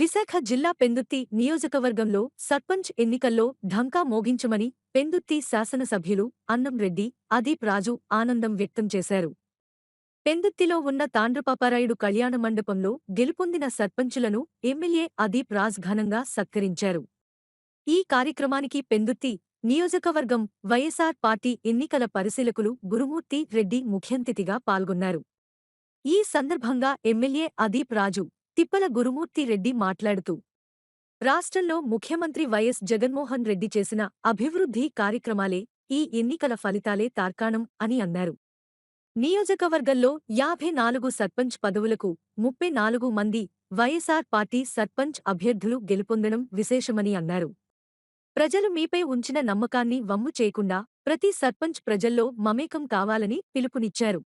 విశాఖ జిల్లా పెందుత్తి నియోజకవర్గంలో సర్పంచ్ ఎన్నికల్లో ఢంకా మోగించమని పెందుత్తి శాసనసభ్యులు అన్నం రెడ్డి అదీప్ రాజు ఆనందం వ్యక్తం చేశారు. పెందుత్తిలో ఉన్న తాండ్రపాపారాయుడు కళ్యాణ మండపంలో గెలుపొందిన సర్పంచులను ఎమ్మెల్యే అదీప్ రాజ్ ఘనంగా సత్కరించారు. ఈ కార్యక్రమానికి పెందుత్తి నియోజకవర్గం వైఎస్ఆర్ పార్టీ ఎన్నికల పరిశీలకులు గురుమూర్తి రెడ్డి ముఖ్యంతిథిగా పాల్గొన్నారు. ఈ సందర్భంగా ఎమ్మెల్యే అదీప్ రాజు తిప్పల గురుమూర్తి రెడ్డి మాట్లాడుతూ రాష్ట్రంలో ముఖ్యమంత్రి వైఎస్ జగన్మోహన్ రెడ్డి చేసిన అభివృద్ధి కార్యక్రమాలే ఈ ఎన్నికల ఫలితాలే తార్కాణం అని అన్నారు. నియోజకవర్గంలో యాభై నాలుగు సర్పంచ్ పదవులకు ముప్పై నాలుగు మంది వైఎస్ఆర్ పార్టీ సర్పంచ్ అభ్యర్థులు గెలుపొందడం విశేషమని అన్నారు. ప్రజలు మీపై ఉంచిన నమ్మకాన్ని వమ్ము చేయకుండా ప్రతి సర్పంచ్ ప్రజల్లో మమేకం కావాలని పిలుపునిచ్చారు.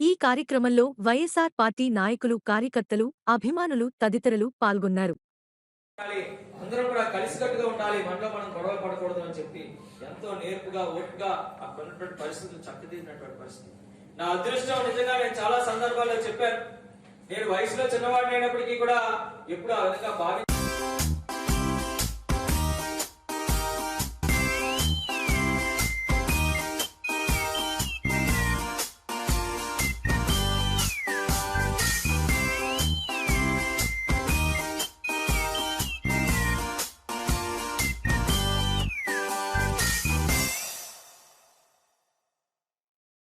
ఈ కార్యక్రమంలో వైఎస్సార్ పార్టీ నాయకులు కార్యకర్తలు అభిమానులు తదితరులు పాల్గొన్నారు. ఉండాలి. అందరం కూడా కలిసికట్టుగా ఉండాలి. మనలో మనం గొడవ పడకూడదు అని చెప్పి ఎంతో నేర్పుగా ఓటుగా అక్కడ పరిస్థితులు చక్కదిద్దినటువంటి పరిస్థితి. నా అదృష్టం నిజంగా నేను చాలా సందర్భాల్లో చెప్పాను. నేను వయసులో చిన్నవాడినైనప్పటికీ కూడా ఎప్పుడు ఆ విధంగా భావి